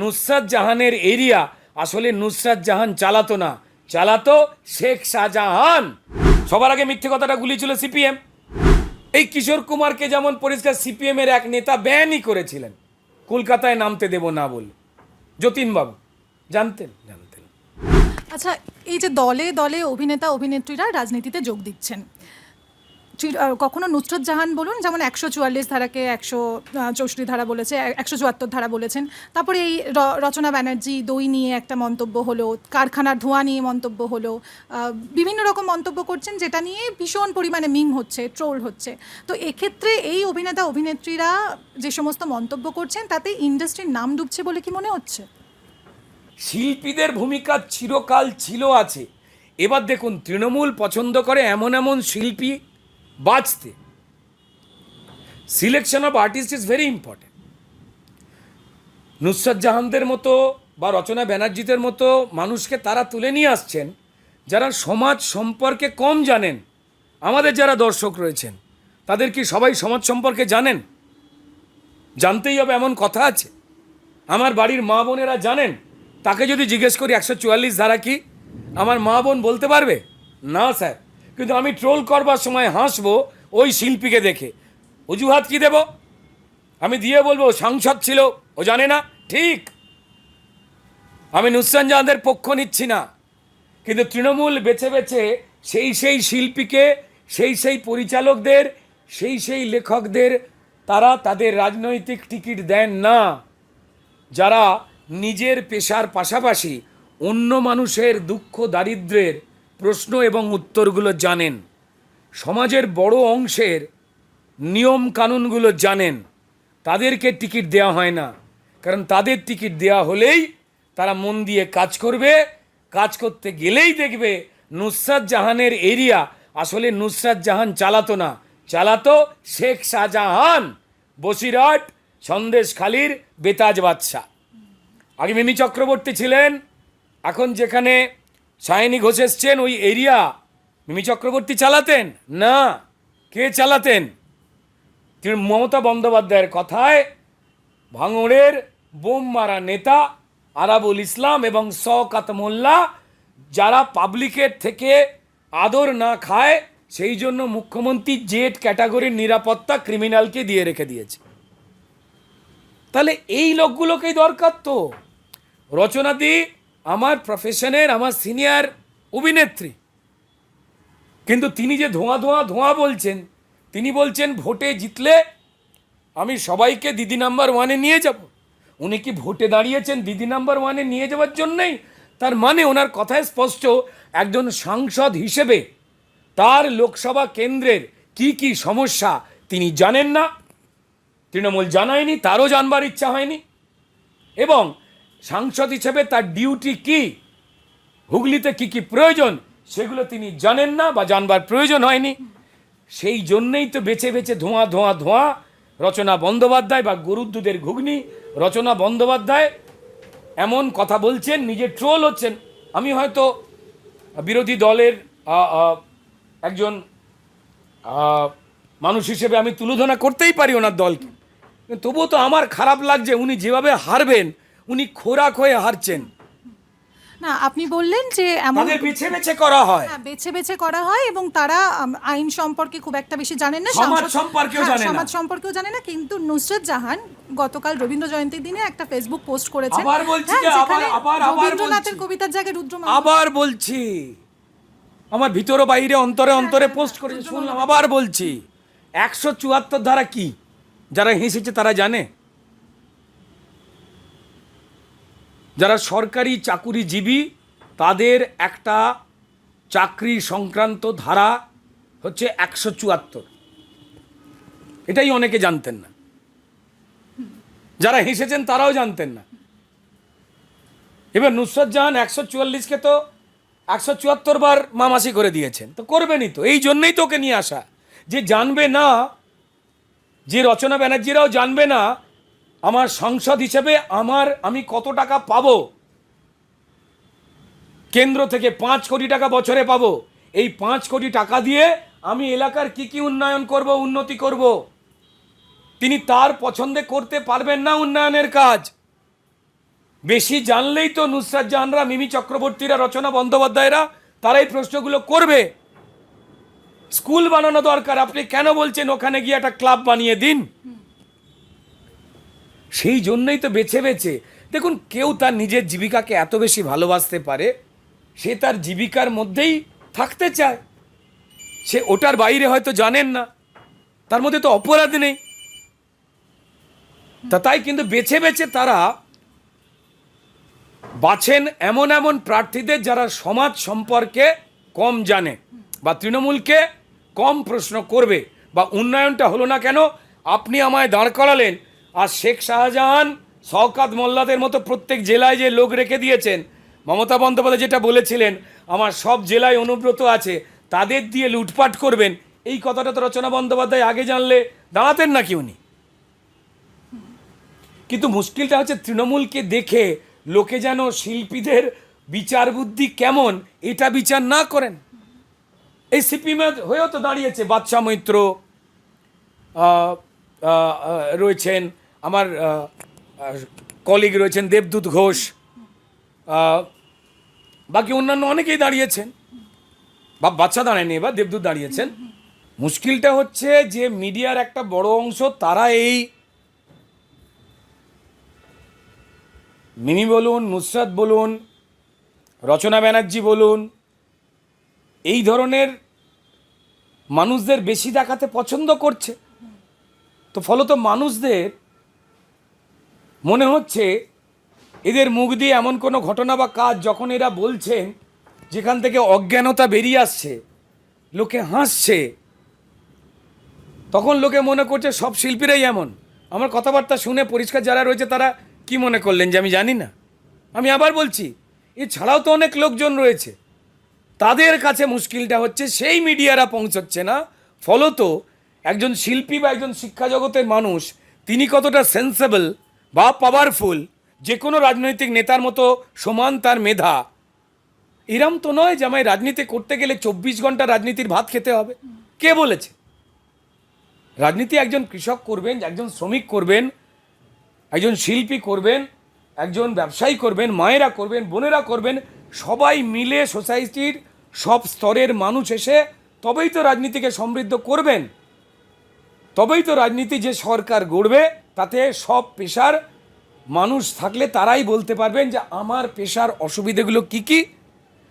নুসরাত জাহানের এরিয়া আসলে নুসরাত জাহান চালাতো না। চালাতো শেখ শাহজাহান। সবার আগে মিথ্যে কথাটা গুলিয়েছিল সিপিএম। এই কিশোর কুমারকে যেমন পরিষ্কার সিপিএম এর এক নেতা ব্যানই করেছিলেন, কলকাতায় নামতে দেব না বলে। যতীনবাবু, জানতেন? জানতেন। আচ্ছা এই যে দলে দলে অভিনেতা, অভিনেত্রীরা রাজনীতিতে যোগ দিচ্ছেন কখনো নুসরত জাহান বলুন, যেমন একশো চুয়াল্লিশ ধারাকে একশো চৌষট্টি ধারা বলেছে একশো চুয়াত্তর ধারা বলেছেন। তারপরে এই রচনা ব্যানার্জি, দই নিয়ে একটা মন্তব্য হলো, কারখানার ধোঁয়া নিয়ে মন্তব্য হলো বিভিন্ন রকম মন্তব্য করছেন, যেটা নিয়ে ভীষণ পরিমাণে মিম হচ্ছে, ট্রোল হচ্ছে। তো এক্ষেত্রে এই অভিনেতা, অভিনেত্রীরা যে সমস্ত মন্তব্য করছেন, তাতে ইন্ডাস্ট্রির নাম ডুবছে বলে কি মনে হচ্ছে? শিল্পীদের ভূমিকা চিরকাল ছিল আছে। এবার দেখুন, তৃণমূল পছন্দ করে এমন এমন শিল্পী বাঁচতে। Selection of artist is very important Nusrat জাহানদের মতো বা রচনা ব্যানার্জিদের মতো মানুষকে তারা তুলে নিয়ে আসছেন, যারা সমাজ সম্পর্কে কম জানেন। আমাদের যারা দর্শক রয়েছেন, তাদের কি সবাই সমাজ সম্পর্কে জানেন? জানতেই হবে, এমন কথা আছে। আমার বাড়ির মা বোনেরা জানেন? তাকে যদি জিজ্ঞেস করি, একশো চুয়াল্লিশ ধারা কি? আমার মা বোন বলতে পারবে? না, স্যার। কিন্তু আমি ট্রোল করবার সময় হাসবো ওই শিল্পীকে দেখে। অজুহাত কি দেব? আমি দিয়ে বলব সাংসদ ছিল, ও জানে না। ঠিক। আমি নুসরান জাহানদের পক্ষ নিচ্ছি না। কিন্তু তৃণমূল বেছে বেছে সেই সেই শিল্পীকে, সেই সেই পরিচালকদের, সেই সেই লেখকদের, তারা তাদের রাজনৈতিক টিকিট দেন না। যারা নিজের পেশার পাশাপাশি অন্য মানুষের দুঃখ দারিদ্র্যের প্রশ্ন এবং উত্তরগুলো জানেন। সমাজের বড় অংশের নিয়ম কানুনগুলো জানেন। তাদেরকে টিকিট দেওয়া হয় না। কারণ তাদের টিকিট দেওয়া হলেই তারা মন দিয়ে কাজ করবে। কাজ করতে গেলেই দেখবে নুসরাত জাহানের এরিয়া আসলে নুসরাত জাহান চালাতো না। চালাতো শেখ শাহজাহান, বসিরহাট সন্দেশখালির বেতাজ বাদশাহ। আগে মিমি চক্রবর্তী ছিলেন। এখন যেখানে সায়নী ঘোষ এসছেন ওই এরিয়া। মিমি চক্রবর্তী চালাতেন? না। কে চালাতেন? তিনি মমতা বন্দ্যোপাধ্যায়ের কথায় ভাঙড়ের বোম মারা নেতা আরাবুল ইসলাম এবং শওকাত মোল্লা, যারা পাবলিকের থেকে আদর না খায়, সেই জন্য মুখ্যমন্ত্রী জেড ক্যাটাগরির নিরাপত্তা ক্রিমিনালকে দিয়ে রেখে দিয়েছে। তাহলে এই লোকগুলোকেই দরকার তো। রচনাদি আমার প্রফেশনের আমার সিনিয়র অভিনেত্রী। কিন্তু তিনি যে ধোঁয়া ধোঁয়া ধোঁয়া বলছেন, তিনি বলছেন, ভোটে জিতলে আমি সবাইকে দিদি নাম্বার ওয়ানে নিয়ে যাব। উনি কি ভোটে দাঁড়িয়েছেন দিদি নাম্বার ওয়ানে নিয়ে যাওয়ার জন্যই? তার মানে ওনার কথায় স্পষ্ট, একজন সাংসদ হিসেবে তার লোকসভা কেন্দ্রের কি কি সমস্যা তিনি জানেন না। তৃণমূল জানায়নি, তারও জানবার ইচ্ছা হয়নি। এবং সাংসদ হিসেবে তার ডিউটি কি? হুগলিতে কি কি প্রয়োজন? সেগুলো তিনি জানেন না বা জানবার প্রয়োজন হয়নি। সেই জন্যেই তো বেছে বেছে ধোঁয়া ধোঁয়া ধোঁয়া রচনা বন্দ্যোপাধ্যায় বা গরুদ্দুদের ঘুগনি রচনা বন্দ্যোপাধ্যায় এমন কথা বলছেন, নিজে ট্রোল হচ্ছেন। আমি হয়তো বিরোধী দলের একজন মানুষ হিসেবে আমি তুলোধনা করতেই পারি ওনার দলকে। তবুও তো আমার খারাপ লাগছে, উনি যেভাবে হারবেন উনি খোরাক হয়ে হারছেন। না আপনি বললেন যে এমন তাদের বেছে বেছে করা হয়। হ্যাঁ, বেছে বেছে করা হয় এবং তারা আম, আইন সম্পর্কে খুব একটা বেশি জানেন না সমাজ সাংসদ- সম্পর্কেও হ্যাঁ, জানে না। সমাজ সম্পর্কেও জানে না কিন্তু নুসরত জাহান গতকাল রবীন্দ্র জয়ন্তীর দিনে একটা ফেসবুক পোস্ট করেছেন। আবার বলছি হ্যাঁ, যে আবার- যেখানে আবার- আবার রবীন্দ্রনাথের বলছি। কবিতার জায়গায় রুদ্র আবার বলছি। আমার ভিতর ও বাইরে অন্তরে অন্তরে পোস্ট করে শুনলাম আবার বলছি। একশো চুয়াত্তর ধারা কি? যারা হেসেছে তারা জানে? যারা সরকারি চাকুরিজীবী, তাদের একটা চাকরি সংক্রান্ত ধারা হচ্ছে একশো চুয়াত্তর। এটাই অনেকে জানতেন না। যারা হেসেছেন তারাও জানতেন না। এবার নুসরত জাহান একশো চুয়াল্লিশকে তো একশো চুয়াত্তর বার মামাসি করে দিয়েছেন। তো করবেনই তো। এই জন্যই তোকে নিয়ে আসা। যে জানবে না, যে রচনা ব্যানার্জিরাও জানবে না আমার সংসদ হিসেবে আমার আমি কত টাকা পাবো? কেন্দ্র থেকে পাঁচ কোটি টাকা বছরে পাব। এই পাঁচ কোটি টাকা দিয়ে আমি এলাকার কি কি উন্নয়ন করব, উন্নতি করব? তিনি তার পছন্দে করতে পারবেন না উন্নয়নের কাজ। বেশি জানলেই তো নুসরাত জাহানরা, মিমি চক্রবর্তীরা, রচনা বন্দ্যোপাধ্যায়রা তারা এই প্রশ্নগুলো করবে। স্কুল বানানো দরকার, আপনি কেন বলছেন ওখানে গিয়ে একটা ক্লাব বানিয়ে দিন? সেই জন্যই তো বেছে বেছে। দেখুন, কেউ তার নিজের জীবিকাকে এত বেশি ভালোবাসতে পারে, সে তার জীবিকার মধ্যেই থাকতে চায়। সে ওটার বাইরে হয়তো জানেন না, তার মধ্যে তো অপরাধ নেই। তা তাই কিন্তু বেছে বেছে তারা বাছেন এমন এমন প্রার্থীদের যারা সমাজ সম্পর্কে কম জানে বা তৃণমূলকে কম প্রশ্ন করবে বা উন্নয়নটা হলো না কেন, আপনি আমায় দাঁড় করালেন আর শেখ শাহজাহান শওকাত মোল্লাদের মতো প্রত্যেক জেলায় যে লোক রেখে দিয়েছেন, মমতা বন্দ্যোপাধ্যায় যেটা বলেছিলেন, আমার সব জেলায় অনুব্রত আছে, তাদের দিয়ে লুটপাট করবেন, এই কথাটা তো রচনা বন্দ্যোপাধ্যায় আগে জানলে দাঁড়াতেন নাকি উনি? কিন্তু মুশকিলটা হচ্ছে তৃণমূলকে দেখে লোকে যেন শিল্পীদের বিচার বুদ্ধি কেমন, এটা বিচার না করেন। এই সিপিএমে হয়েও তো দাঁড়িয়েছে বাদশা মৈত্র রয়েছেন আমার কলিগ রয়েছেন দেবদূত ঘোষ। বাকি অন্যান্য অনেকেই দাঁড়িয়েছেন। বা বাচ্চা দাঁড়ায়নি, এবার দেবদূত দাঁড়িয়েছেন। মুশকিলটা হচ্ছে যে মিডিয়ার একটা বড় অংশ, তারা এই মিমি বলুন, নুসরাত বলুন, রচনা ব্যানার্জি বলুন, এই ধরনের মানুষদের বেশি দেখাতে পছন্দ করছে। তো ফলত মানুষদের মনে হচ্ছে এদের মুখ দিয়ে এমন কোনো ঘটনা বা কাজ যখন এরা বলছেন, যেখান থেকে অজ্ঞানতা বেরিয়ে আসছে, লোকে হাসছে, তখন লোকে মনে করছে সব শিল্পীরাই এমন। আমার কথাবার্তা শুনে পরিষ্কার যারা রয়েছে তারা কি মনে করলেন যে আমি জানি না। আমি আবার বলছি, এছাড়াও তো অনেক লোকজন রয়েছে। তাদের কাছে মুশকিলটা হচ্ছে সেই মিডিয়ারা পৌঁছচ্ছে না। ফলত একজন শিল্পী বা একজন শিক্ষা জগতের মানুষ, তিনি কতটা সেন্সেবল বা পাওয়ারফুল যে কোনো রাজনৈতিক নেতার মতো সমান তার মেধা। এরম তো নয় যে আমায় রাজনীতি করতে গেলে চব্বিশ ঘণ্টা রাজনীতির ভাত খেতে হবে। কে বলেছে? রাজনীতি একজন কৃষক করবেন, একজন শ্রমিক করবেন, একজন শিল্পী করবেন, একজন ব্যবসায়ী করবেন, মায়েরা করবেন, বোনেরা করবেন, সবাই মিলে সোসাইটির সব স্তরের মানুষ এসে তবেই তো রাজনীতিকে সমৃদ্ধ করবেন। তবেই তো রাজনীতি যে সরকার গড়বে তাতে সব পেশার মানুষ থাকলে তারাই বলতে পারবেন যে আমার পেশার অসুবিধেগুলো কি কি,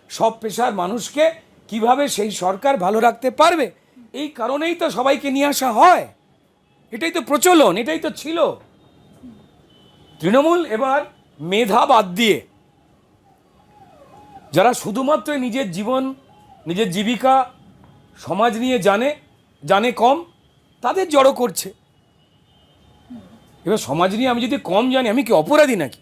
সব পেশার মানুষকে কীভাবে সেই সরকার ভালো রাখতে পারবে। এই কারণেই তো সবাইকে নিয়ে আসা হয়। এটাই তো প্রচলন, এটাই তো ছিল। তৃণমূল এবার মেধা বাদ দিয়ে যারা শুধুমাত্র নিজের জীবন, নিজের জীবিকা সমাজ নিয়ে জানে জানে কম, তাদের জড়ো করছে। এবার সমাজ নিয়ে আমি যদি কম জানি, আমি কি অপরাধী নাকি?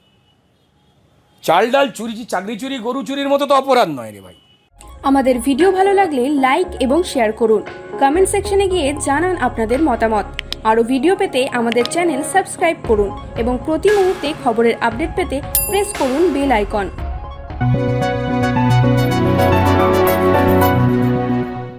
চাল ডাল, চুরি, চাকরি চুরি, গরু চুরির মতো তো অপরাধ নয় রে ভাই। আমাদের ভিডিও ভালো লাগলে লাইক এবং শেয়ার করুন। কমেন্ট সেকশনে গিয়ে জানান আপনাদের মতামত। আরও ভিডিও পেতে আমাদের চ্যানেল সাবস্ক্রাইব করুন এবং প্রতি মুহূর্তে খবরের আপডেট পেতে প্রেস করুন বেল আইকন